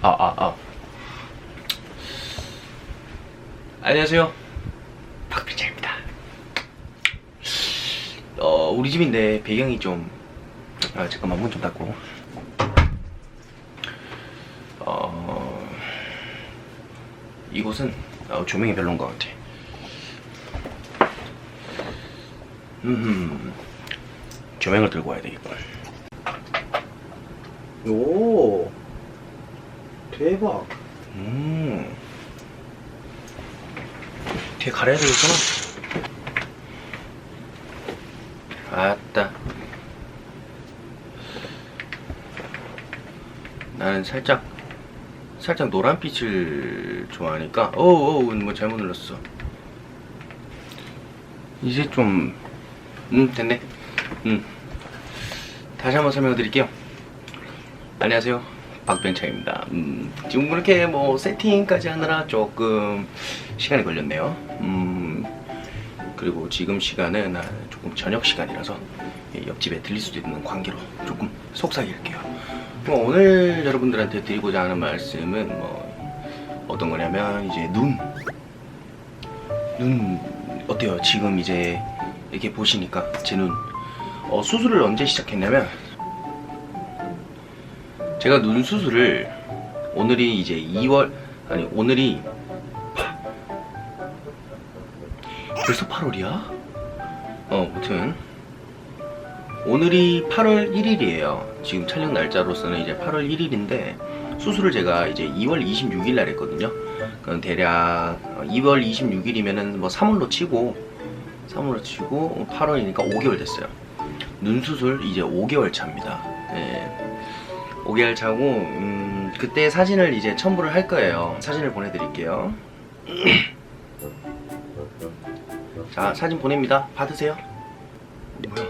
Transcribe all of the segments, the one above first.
아, 아, 아. 안녕하세요. 박빈자입니다. 어, 우리 집인데 배경이 좀, 아, 잠깐만 문 좀 닫고. 어, 이곳은 어, 조명이 별로인 것 같아. 음, 조명을 들고 와야 되겠군. 오, 대박. 음, 뒤에 가려야 되겠구나. 아따. 나는 살짝, 살짝 노란빛을 좋아하니까, 어우, 어우, 뭐 잘못 눌렀어. 이제 좀, 음, 됐네. 음. 다시 한번 설명을 드릴게요. 안녕하세요. 박변창입니다. 음, 지금 그렇게 뭐 세팅까지 하느라 조금 시간이 걸렸네요. 음, 그리고 지금 시간은 한 조금 저녁 시간이라서 이 옆집에 들릴 수도 있는 관계로 조금 속삭일게요. 뭐 오늘 여러분들한테 드리고자 하는 말씀은 뭐 어떤 거냐면 이제 눈. 눈 어때요? 지금 이제 이렇게 보시니까 제 눈. 어, 수술을 언제 시작했냐면 제가 눈 수술을 오늘이 이제 2월 아니 오늘이 파- 벌써 8월이야? 어, 아무튼 오늘이 8월 1일이에요. 지금 촬영 날짜로서는 이제 8월 1일인데 수술을 제가 이제 2월 26일 날 했거든요. 그럼 대략 2월 26일이면은 뭐 3월로 치고 3월로 치고 8월이니까 5개월 됐어요. 눈 수술 이제 5개월 차입니다. 예. 5개월 차고 음, 그때 사진을 이제 첨부를 할 거예요. 사진을 보내드릴게요. 자 사진 보냅니다. 받으세요. 뭐야?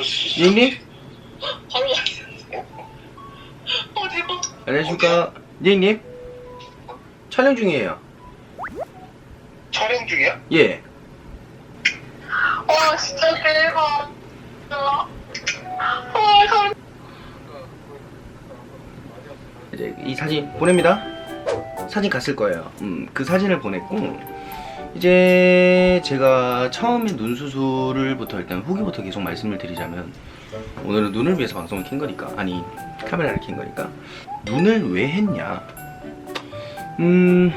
있어. 니님 바로. 어 대박. 안녕하십니까? 니님 촬영 중이에요. 촬영 중이야? 예. 와 진짜 대박. 와 감. 이 사진 보냅니다. 사진 갔을 거예요. 음, 그 사진을 보냈고 이제 제가 처음에 눈 수술을부터 일단 후기부터 계속 말씀을 드리자면 오늘은 눈을 위해서 방송을 킨 거니까 아니 카메라를 킨 거니까 눈을 왜 했냐? 음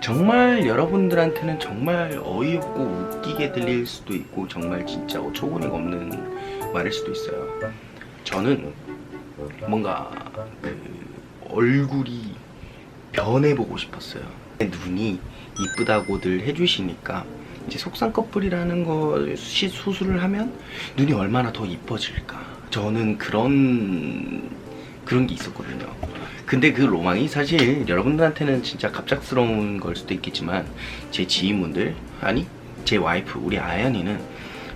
정말 여러분들한테는 정말 어이없고 웃기게 들릴 수도 있고 정말 진짜 어처구니가 없는 말일 수도 있어요. 저는 뭔가 그 얼굴이 변해보고 싶었어요. 눈이 이쁘다고들 해주시니까 이제 커플이라는 것이 수술을 하면 눈이 얼마나 더 이뻐질까. 저는 그런 그런 게 있었거든요. 근데 그 로망이 사실 여러분들한테는 진짜 갑작스러운 걸 수도 있겠지만 제 지인분들 아니 제 와이프 우리 아연이는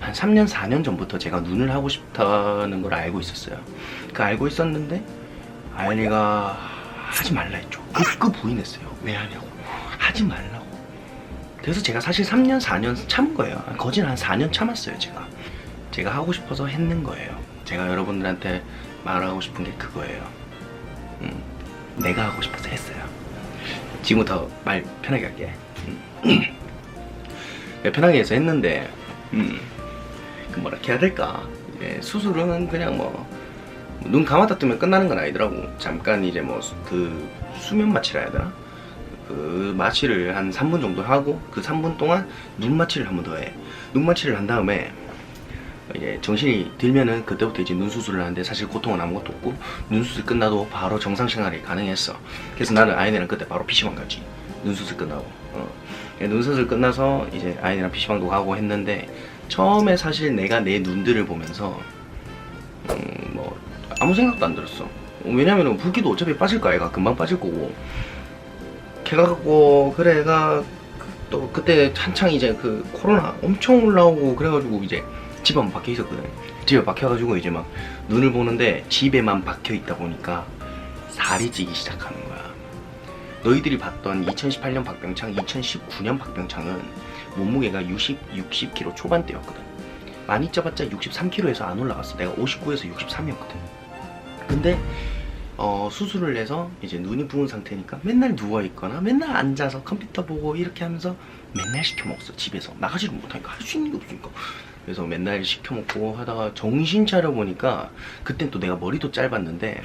한 3년 4년 전부터 제가 눈을 하고 싶다는 걸 알고 있었어요. 그 알고 있었는데 아연이가 하지 말라 했죠. 그, 그 부인했어요. 왜 하냐고. 하지 말라고. 그래서 제가 사실 3년 4년 참은 거예요. 거진 한 4년 참았어요 제가. 제가 하고 싶어서 했는 거예요. 제가 여러분들한테 말하고 싶은 게 그거예요. 음, 내가 하고 싶어서 했어요. 지금부터 말 편하게 할게. 음. 편하게 해서 했는데, 음, 그 뭐라 해야 될까? 이제 수술은 그냥 뭐 눈 감았다 뜨면 끝나는 건 아니더라고. 잠깐 이제 뭐 그 수면 마취라 해야 되나? 그 마취를 한 3분 정도 하고 그 3분 동안 눈 마취를 한 번 더 해. 눈 마취를 한 다음에 이제 정신이 들면은 그때부터 이제 눈 수술을 하는데 사실 고통은 아무것도 없고 눈 수술 끝나도 바로 정상 생활이 가능했어. 그래서 나는 아이네랑 그때 바로 PC방 갔지. 눈 수술 끝나고. 어. 눈 수술 끝나서 이제 아이네랑 PC방도 가고 했는데 처음에 사실 내가 내 눈들을 보면서 음, 뭐 아무 생각도 안 들었어. 왜냐면은 붓기도 어차피 빠질 거 아이가 금방 빠질 거고. 걔가 갖고 그래가 그- 또 그때 한창 이제 그 코로나 엄청 올라오고 그래가지고 이제 집에만 박혀 있었거든. 집에 박혀가지고 이제 막 눈을 보는데 집에만 박혀 있다 보니까 살이 찌기 시작하는 거야. 너희들이 봤던 2018년 박병창, 2019년 박병창은 몸무게가 60, 60kg 초반대였거든. 많이 쪄봤자 63kg에서 안 올라갔어. 내가 59에서 63이었거든. 근데 어, 수술을 해서 이제 눈이 부은 상태니까 맨날 누워 있거나 맨날 앉아서 컴퓨터 보고 이렇게 하면서 맨날 시켜 먹었어 집에서 나가지를 못하니까 할 수 있는 게 없으니까 그래서 맨날 시켜 먹고 하다가 정신 차려 보니까 그땐 또 내가 머리도 짧았는데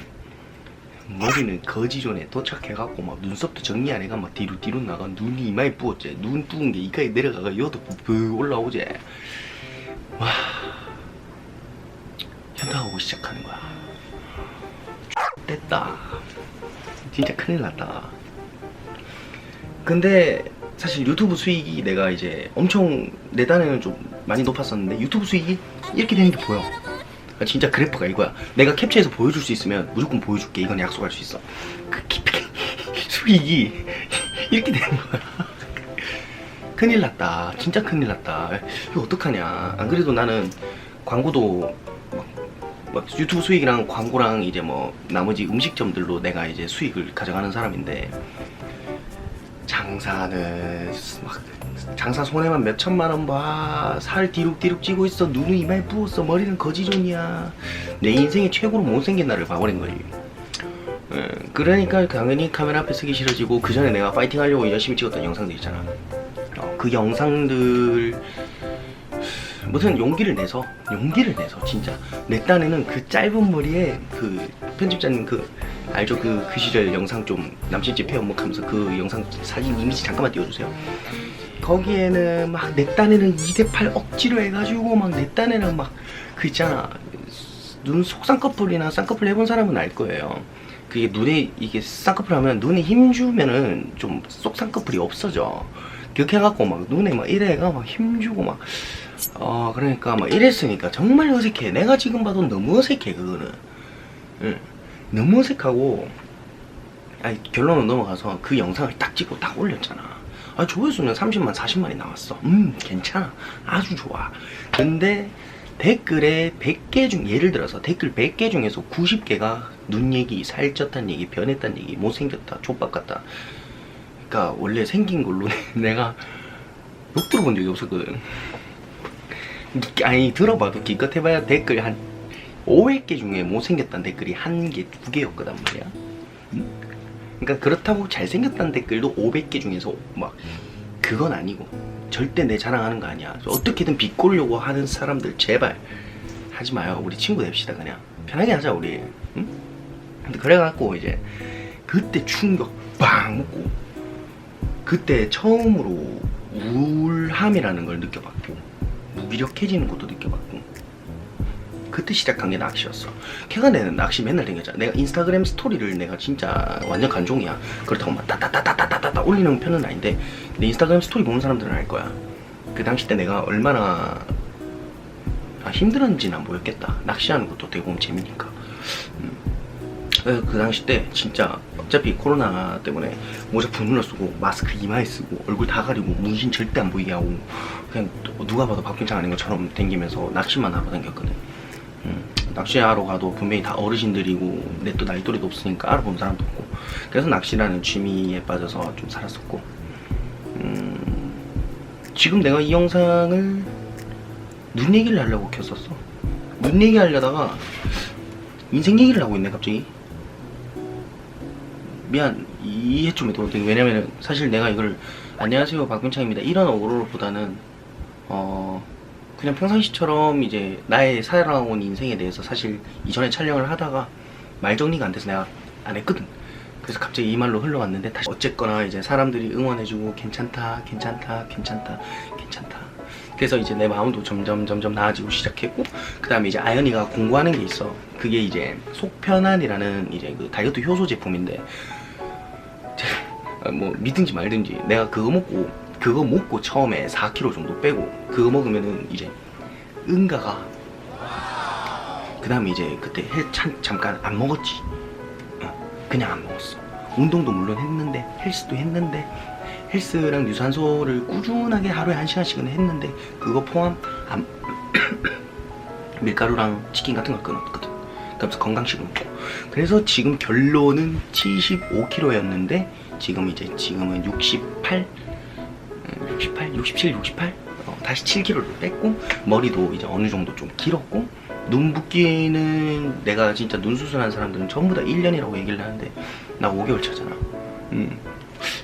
머리는 거지존에 도착해갖고 막 눈썹도 정리 안 해가 막 뒤로 뒤로 나가 눈이 이마에 부었지. 눈 부은 게 이까지 내려가가 여도 브 올라오지. 와. 현타가 오기 시작하는 거야. 됐다. 진짜 큰일 났다. 근데 사실 유튜브 수익이 내가 이제 엄청 내 딴에는 좀 많이 높았었는데 유튜브 수익이 이렇게 되는 게 보여 그러니까 진짜 그래프가 이거야. 내가 캡처해서 보여줄 수 있으면 무조건 보여줄게. 이건 약속할 수 있어. 그 기- 수익이 이렇게 되는 거야. 큰일 났다. 진짜 큰일 났다. 이거 어떡하냐. 안 그래도 나는 광고도 막, 막 유튜브 수익이랑 광고랑 이제 뭐 나머지 음식점들로 내가 이제 수익을 가져가는 사람인데 장사는 막 장사 손해만 몇 천만 원 봐. 살 뒤룩뒤룩 찌고 있어. 눈은 이마에 부었어. 머리는 거지존이야. 내 인생의 최고로 못생긴 나를 봐버린 거지. 예, 그러니까 당연히 카메라 앞에 서기 싫어지고 그 전에 내가 파이팅 하려고 열심히 찍었던 영상들 있잖아. 어, 그 영상들 무슨 용기를 내서 용기를 내서 진짜 내 딴에는 그 짧은 머리에 그 편집자님 그 알죠 그 그 시절 영상 좀 남친 집 회원목하면서 그 영상 사진 이미지 잠깐만 띄워주세요. 거기에는 막 내 딴에는 2대8 억지로 해가지고 막 내 딴에는 막 그 있잖아 눈 속쌍꺼풀이나 쌍꺼풀 해본 사람은 알 거예요. 그게 눈에 이게 쌍꺼풀 하면 눈에 힘 주면은 좀 속쌍꺼풀이 없어져. 그렇게 해갖고 막 눈에 막 이래가 막 힘 주고 막 어 그러니까 막 이랬으니까 정말 어색해. 내가 지금 봐도 너무 어색해 그거는. 응. 너무 어색하고 아니 결론은 넘어가서 그 영상을 딱 찍고 딱 올렸잖아. 아 조회수는 30만 40만이 나왔어. 음 괜찮아. 아주 좋아. 근데 댓글에 100개 중 예를 들어서 댓글 100개 중에서 90개가 눈 얘기, 살쪘다는 얘기, 변했다는 얘기, 못생겼다, 족밥 같다. 그러니까 원래 생긴 걸로 내가 욕 들어본 적이 없었거든. 아니 들어봐도 기껏 해봐야 댓글 한 500개 중에 못생겼다는 댓글이 한 개, 두 개였거단 말이야. 응? 그러니까 그렇다고 잘생겼다는 댓글도 500개 중에서 막 그건 아니고 절대 내 자랑하는 거 아니야. 어떻게든 비꼬려고 하는 사람들 제발 하지 마요. 우리 친구 됩시다 그냥 편하게 하자 우리. 응? 근데 그래갖고 이제 그때 충격 빵 먹고 그때 처음으로 우울함이라는 걸 느껴봤고 무기력해지는 것도 느껴봤고 그때 시작한 게 낚시였어. 걔가 내는 낚시 맨날 댕겼잖아. 내가 인스타그램 스토리를 내가 진짜 완전 간종이야. 그렇다고 막 따따따따따따따 올리는 편은 아닌데 내 인스타그램 스토리 보는 사람들은 알 거야. 그 당시 때 내가 얼마나 아, 힘들었는지는 안 보였겠다. 낚시하는 것도 되게 보면 재미니까. 음. 그래서 그 당시 때 진짜 어차피 코로나 때문에 모자 분으로 쓰고 마스크 이마에 쓰고 얼굴 다 가리고 문신 절대 안 보이게 하고 그냥 누가 봐도 박빙창 아닌 것처럼 댕기면서 낚시만 하러 다녔거든. 음, 낚시하러 가도 분명히 다 어르신들이고 내 또 나이 또래도 없으니까 알아보는 사람도 없고. 그래서 낚시라는 취미에 빠져서 좀 살았었고. 음, 지금 내가 이 영상을 눈 얘기를 하려고 켰었어. 눈 얘기 하려다가 인생 얘기를 하고 있네 갑자기. 미안 이해 좀 해도 돼 왜냐면은 사실 내가 이걸 안녕하세요 박균창입니다. 이런 어그로보다는 어 그냥 평상시처럼 이제 나의 살아온 인생에 대해서 사실 이전에 촬영을 하다가 말 정리가 안 돼서 내가 안 했거든. 그래서 갑자기 이 말로 흘러왔는데 다시 어쨌거나 이제 사람들이 응원해주고 괜찮다, 괜찮다, 괜찮다, 괜찮다. 그래서 이제 내 마음도 점점 점점 나아지고 시작했고 그 다음에 이제 아연이가 공부하는 게 있어. 그게 이제 속편안이라는 이제 그 다이어트 효소 제품인데 아, 뭐 믿든지 말든지 내가 그거 먹고 그거 먹고 처음에 4kg 정도 빼고 그거 먹으면은 이제 응가가 그 다음에 이제 그때 헬 참, 잠깐 안 먹었지. 어, 그냥 안 먹었어. 운동도 물론 했는데 헬스도 했는데 헬스랑 유산소를 꾸준하게 하루에 한 시간씩은 했는데 그거 포함 안, 밀가루랑 치킨 같은 걸 끊었거든. 그러면서 건강식을 먹고. 그래서 지금 결론은 75kg였는데 지금 이제 지금은 68 68, 67, 68 어, 다시 7kg를 뺐고 머리도 이제 어느 정도 좀 길었고 눈 붓기는 내가 진짜 눈 수술한 사람들은 전부 다 1년이라고 얘기를 하는데 나 5개월 차잖아. 음.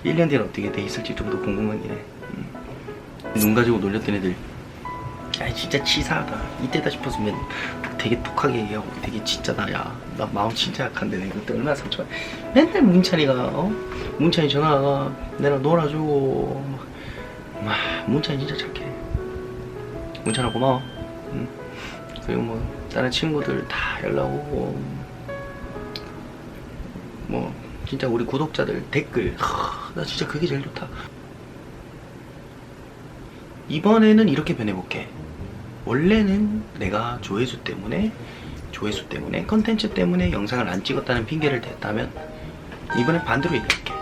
1년 뒤에 어떻게 돼 있을지 좀 더 궁금하긴 해. 음. 눈 가지고 놀렸던 애들 야 진짜 치사하다 이때다 싶었으면 되게 독하게 얘기하고 되게 진짜다 야나 마음 진짜 약한데 내가 그때 얼마나 상처 맨날 문찬이가 어? 문찬이 전화가 내랑 놀아주고 막 와, 문찬이 진짜 착해 문찬아 고마워 응. 그리고 뭐 다른 친구들 다 연락 오고 뭐 진짜 우리 구독자들 댓글 하, 나 진짜 그게 제일 좋다 이번에는 이렇게 변해볼게. 원래는 내가 조회수 때문에 조회수 때문에 컨텐츠 때문에 영상을 안 찍었다는 핑계를 댔다면 이번엔 반대로 얘기할게.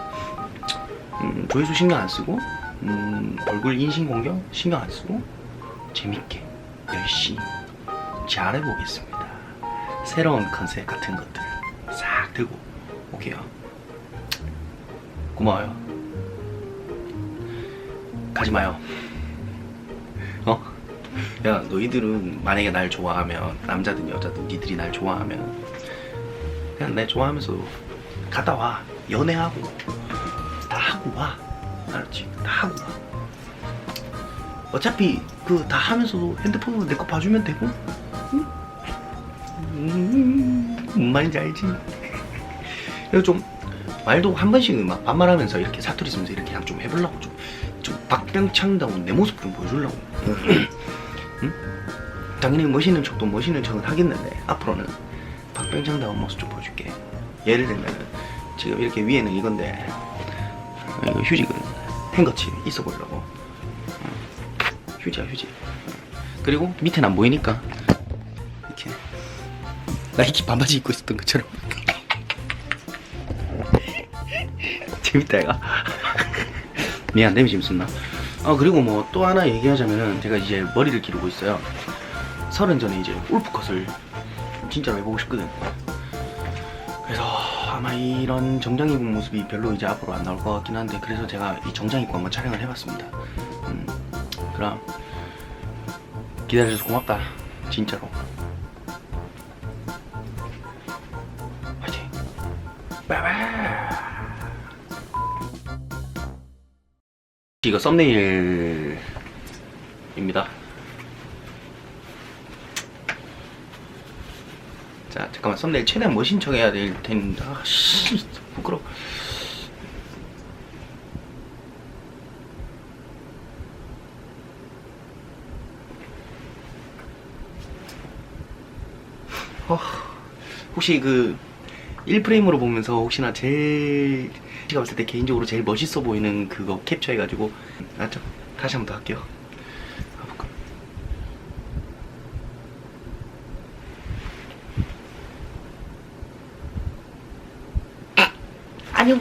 음, 조회수 신경 안 쓰고 음, 얼굴 인신 공격 신경 안 쓰고 재밌게 열심히 잘해보겠습니다. 새로운 컨셉 같은 것들 싹 들고 올게요. 고마워요. 가지 마요. 어? 야 너희들은 만약에 날 좋아하면 남자든 여자든 니들이 날 좋아하면 그냥 내 좋아하면서 갔다 와 연애하고 다 하고 와 알았지? 다 하고 와 어차피 그 다 하면서도 핸드폰으로 내 거 봐주면 되고 응? 음, 뭔 말인지 알지? 그래서 좀 말도 한 번씩 막 반말하면서 이렇게 사투리 쓰면서 이렇게 그냥 좀 해보려고 좀, 좀 박병창다운 내 모습 좀 보여주려고 응? 당연히 멋있는 척도 멋있는 척은 하겠는데 앞으로는 박병창다운 모습 좀 보여줄게 예를 들면 지금 이렇게 위에는 이건데 이거 휴지거든 행거칩 있어 보려고. 응. 휴지야 휴지. 그리고 밑에는 안 보이니까 이렇게. 나이키 반바지 입고 있었던 것처럼. 재밌다 얘가. 미안 내미 재밌었나. 아 그리고 뭐 또 하나 얘기하자면은 제가 이제 머리를 기르고 있어요. 서른 전에 이제 울프컷을 진짜로 해보고 싶거든 아마 이런 정장 입은 모습이 별로 이제 앞으로 안 나올 것 같긴 한데 그래서 제가 이 정장 입고 한번 촬영을 해봤습니다. 음, 그럼 기다려줘서 고맙다. 진짜로. 화이팅. 바이바이. 이거 썸네일입니다. 자, 잠깐만 썸네일 최대한 멋진 척 해야 될 텐데. 아, 씨, 부끄러. 어, 혹시 그 1프레임으로 보면서 혹시나 제일 제가 봤을 때 개인적으로 제일 멋있어 보이는 그거 캡처해가지고 알았죠? 다시 한 번 더 할게요 가볼까? 안녕